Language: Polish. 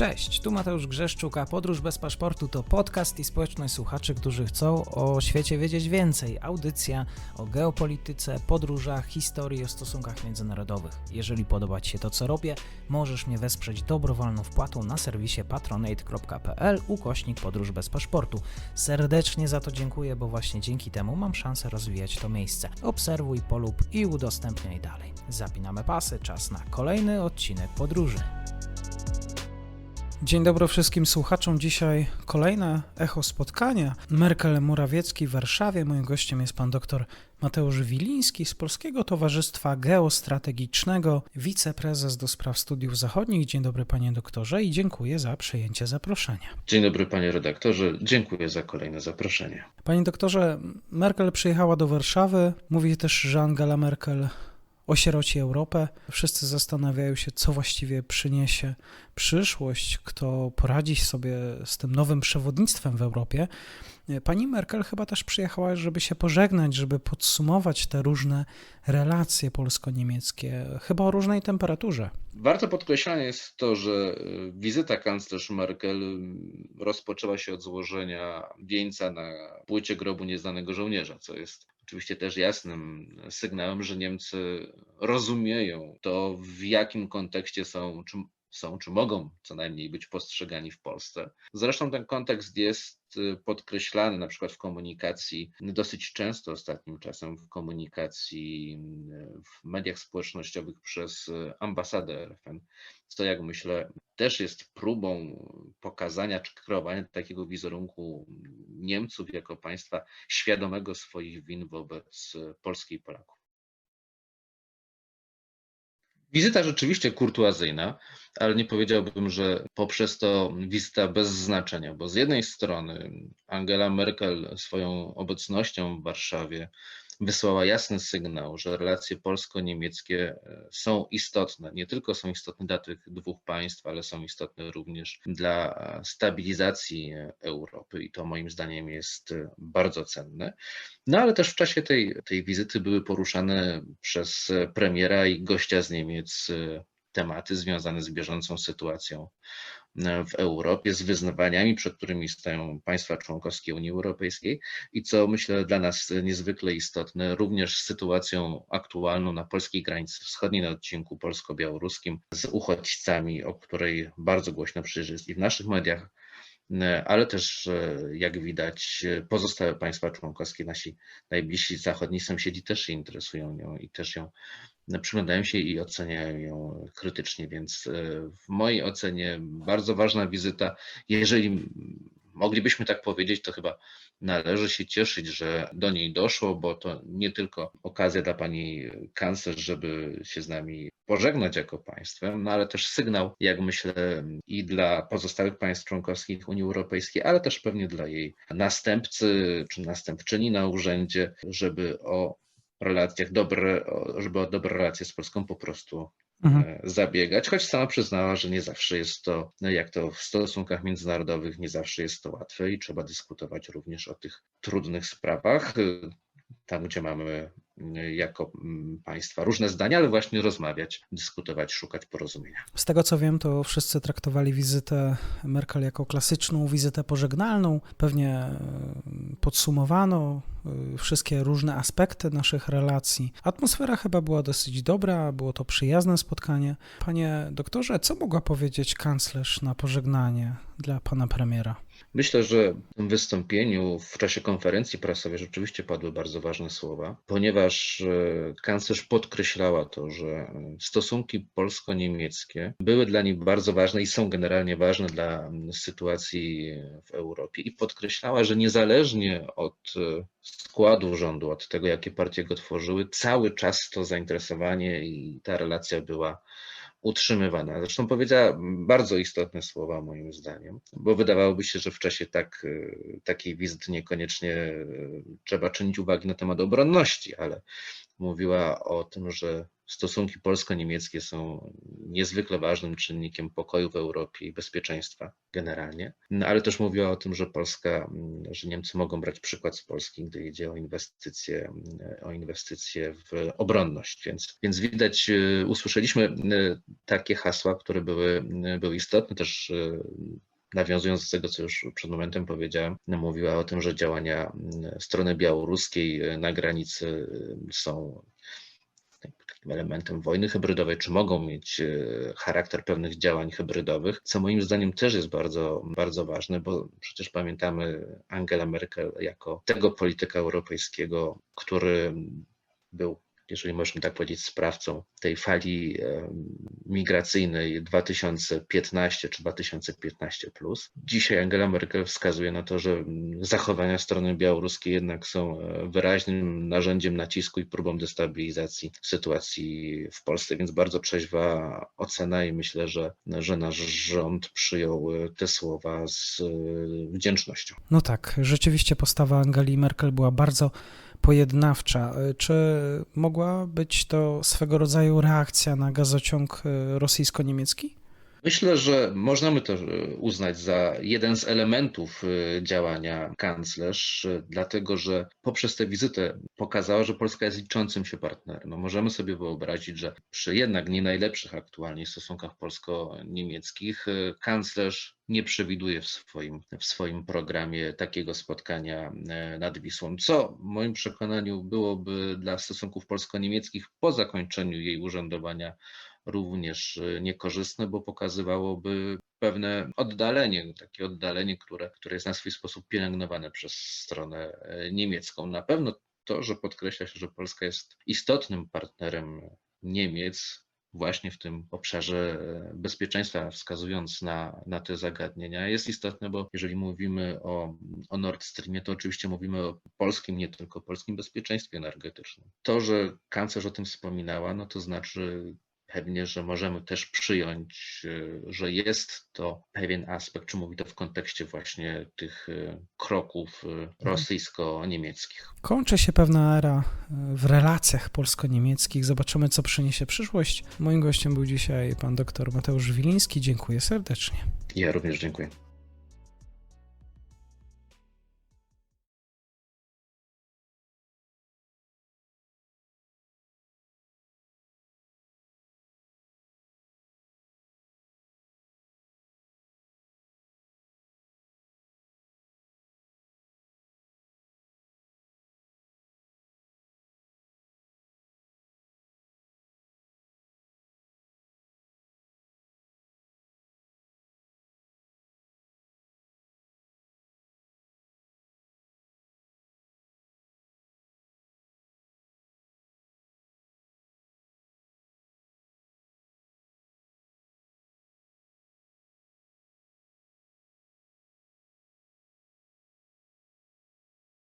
Cześć, tu Mateusz Grzeszczuk, a Podróż bez paszportu to podcast i społeczność słuchaczy, którzy chcą o świecie wiedzieć więcej. Audycja o geopolityce, podróżach, historii, o stosunkach międzynarodowych. Jeżeli podoba Ci się to, co robię, możesz mnie wesprzeć dobrowolną wpłatą na serwisie patronate.pl ukośnik podróż bez paszportu. Serdecznie za to dziękuję, bo właśnie dzięki temu mam szansę rozwijać to miejsce. Obserwuj, polub i udostępniaj dalej. Zapinamy pasy, czas na kolejny odcinek podróży. Dzień dobry wszystkim słuchaczom. Dzisiaj kolejne echo spotkania. Merkel Murawiecki w Warszawie. Moim gościem jest pan dr Mateusz Wiliński z Polskiego Towarzystwa Geostrategicznego, wiceprezes do spraw studiów zachodnich. Dzień dobry panie doktorze i dziękuję za przyjęcie zaproszenia. Dzień dobry panie redaktorze, dziękuję za kolejne zaproszenie. Panie doktorze, Merkel przyjechała do Warszawy. Mówi też, że Angela Merkel osieroci Europę. Wszyscy zastanawiają się, co właściwie przyniesie przyszłość, kto poradzi sobie z tym nowym przewodnictwem w Europie. Pani Merkel chyba też przyjechała, żeby się pożegnać, żeby podsumować te różne relacje polsko-niemieckie, chyba o różnej temperaturze. Warto podkreślane jest to, że wizyta kanclerz Merkel rozpoczęła się od złożenia wieńca na płycie grobu nieznanego żołnierza, co jest oczywiście też jasnym sygnałem, że Niemcy rozumieją to, w jakim kontekście są, są, czy mogą co najmniej być postrzegani w Polsce. Zresztą ten kontekst jest podkreślany na przykład w komunikacji, dosyć często ostatnim czasem w komunikacji w mediach społecznościowych przez ambasadę RFN, co jak myślę też jest próbą pokazania czy kreowania takiego wizerunku Niemców jako państwa świadomego swoich win wobec Polski i Polaków. Wizyta rzeczywiście kurtuazyjna, ale nie powiedziałbym, że poprzez to wizyta bez znaczenia, bo z jednej strony Angela Merkel swoją obecnością w Warszawie wysłała jasny sygnał, że relacje polsko-niemieckie są istotne. Nie tylko są istotne dla tych dwóch państw, ale są istotne również dla stabilizacji Europy i to moim zdaniem jest bardzo cenne. No ale też w czasie tej, tej wizyty były poruszane przez premiera i gościa z Niemiec tematy związane z bieżącą sytuacją w Europie, z wyzwaniami, przed którymi stoją państwa członkowskie Unii Europejskiej i co myślę dla nas niezwykle istotne, również z sytuacją aktualną na polskiej granicy wschodniej, na odcinku polsko-białoruskim, z uchodźcami, o której bardzo głośno przecież jest i w naszych mediach, ale też, jak widać, pozostałe państwa członkowskie, nasi najbliżsi zachodni sąsiedzi też się interesują nią i też ją przyglądają się i oceniają ją krytycznie, więc w mojej ocenie bardzo ważna wizyta. Jeżeli moglibyśmy tak powiedzieć, to chyba należy się cieszyć, że do niej doszło, bo to nie tylko okazja dla pani kanclerz, żeby się z nami pożegnać jako państwem, no ale też sygnał, jak myślę, i dla pozostałych państw członkowskich Unii Europejskiej, ale też pewnie dla jej następcy czy następczyni na urzędzie, żeby o relacjach dobre, żeby o dobre relacje z Polską po prostu mhm. zabiegać, choć sama przyznała, że nie zawsze jest to, jak to w stosunkach międzynarodowych, nie zawsze jest to łatwe i trzeba dyskutować również o tych trudnych sprawach, tam gdzie mamy jako państwa różne zdania, ale właśnie rozmawiać, dyskutować, szukać porozumienia. Z tego co wiem, to wszyscy traktowali wizytę Merkel jako klasyczną wizytę pożegnalną. Pewnie podsumowano wszystkie różne aspekty naszych relacji. Atmosfera chyba była dosyć dobra, było to przyjazne spotkanie. Panie doktorze, co mogła powiedzieć kanclerz na pożegnanie dla pana premiera? Myślę, że w tym wystąpieniu w czasie konferencji prasowej rzeczywiście padły bardzo ważne słowa, ponieważ kanclerz podkreślała to, że stosunki polsko-niemieckie były dla niej bardzo ważne i są generalnie ważne dla sytuacji w Europie. I podkreślała, że niezależnie od składu rządu, od tego, jakie partie go tworzyły, cały czas to zainteresowanie i ta relacja była utrzymywana. Zresztą powiedziała bardzo istotne słowa moim zdaniem, bo wydawałoby się, że w czasie tak, takiej wizyty niekoniecznie trzeba czynić uwagi na temat obronności, ale mówiła o tym, że stosunki polsko-niemieckie są niezwykle ważnym czynnikiem pokoju w Europie i bezpieczeństwa generalnie, no, ale też mówiła o tym, że Polska, że Niemcy mogą brać przykład z Polski, gdy idzie o inwestycje, o inwestycje w obronność. Więc, więc widać, usłyszeliśmy takie hasła, które były, były istotne też nawiązując do tego, co już przed momentem powiedziałem, mówiła o tym, że działania strony białoruskiej na granicy są takim elementem wojny hybrydowej, czy mogą mieć charakter pewnych działań hybrydowych, co moim zdaniem też jest bardzo, bardzo ważne, bo przecież pamiętamy Angela Merkel jako tego polityka europejskiego, który był jeżeli możemy tak powiedzieć, sprawcą tej fali migracyjnej 2015 czy 2015. Dzisiaj Angela Merkel wskazuje na to, że zachowania strony białoruskiej jednak są e, wyraźnym narzędziem nacisku i próbą destabilizacji sytuacji w Polsce, więc bardzo trzeźwa ocena i myślę, że, że nasz rząd przyjął e, te słowa z e, wdzięcznością. No tak, rzeczywiście postawa Angeli Merkel była bardzo pojednawcza. Czy mogła być to swego rodzaju reakcja na gazociąg rosyjsko-niemiecki? Myślę, że możemy to uznać za jeden z elementów działania kanclerz, dlatego że poprzez tę wizytę pokazała, że Polska jest liczącym się partnerem. No możemy sobie wyobrazić, że przy jednak nie najlepszych aktualnie stosunkach polsko-niemieckich kanclerz nie przewiduje w swoim, w swoim programie takiego spotkania nad Wisłą, co w moim przekonaniu byłoby dla stosunków polsko-niemieckich po zakończeniu jej urzędowania również niekorzystne, bo pokazywałoby pewne oddalenie, takie oddalenie, które, które jest na swój sposób pielęgnowane przez stronę niemiecką. Na pewno to, że podkreśla się, że Polska jest istotnym partnerem Niemiec, właśnie w tym obszarze bezpieczeństwa, wskazując na, na te zagadnienia, jest istotne, bo jeżeli mówimy o, o Nord Streamie, to oczywiście mówimy o polskim, nie tylko polskim bezpieczeństwie energetycznym. To, że kanclerz o tym wspominała, no to znaczy pewnie, że możemy też przyjąć, że jest to pewien aspekt, czy mówi to w kontekście właśnie tych kroków rosyjsko-niemieckich. Kończy się pewna era w relacjach polsko-niemieckich. Zobaczymy, co przyniesie przyszłość. Moim gościem był dzisiaj pan dr Mateusz Wiliński. Dziękuję serdecznie. Ja również dziękuję.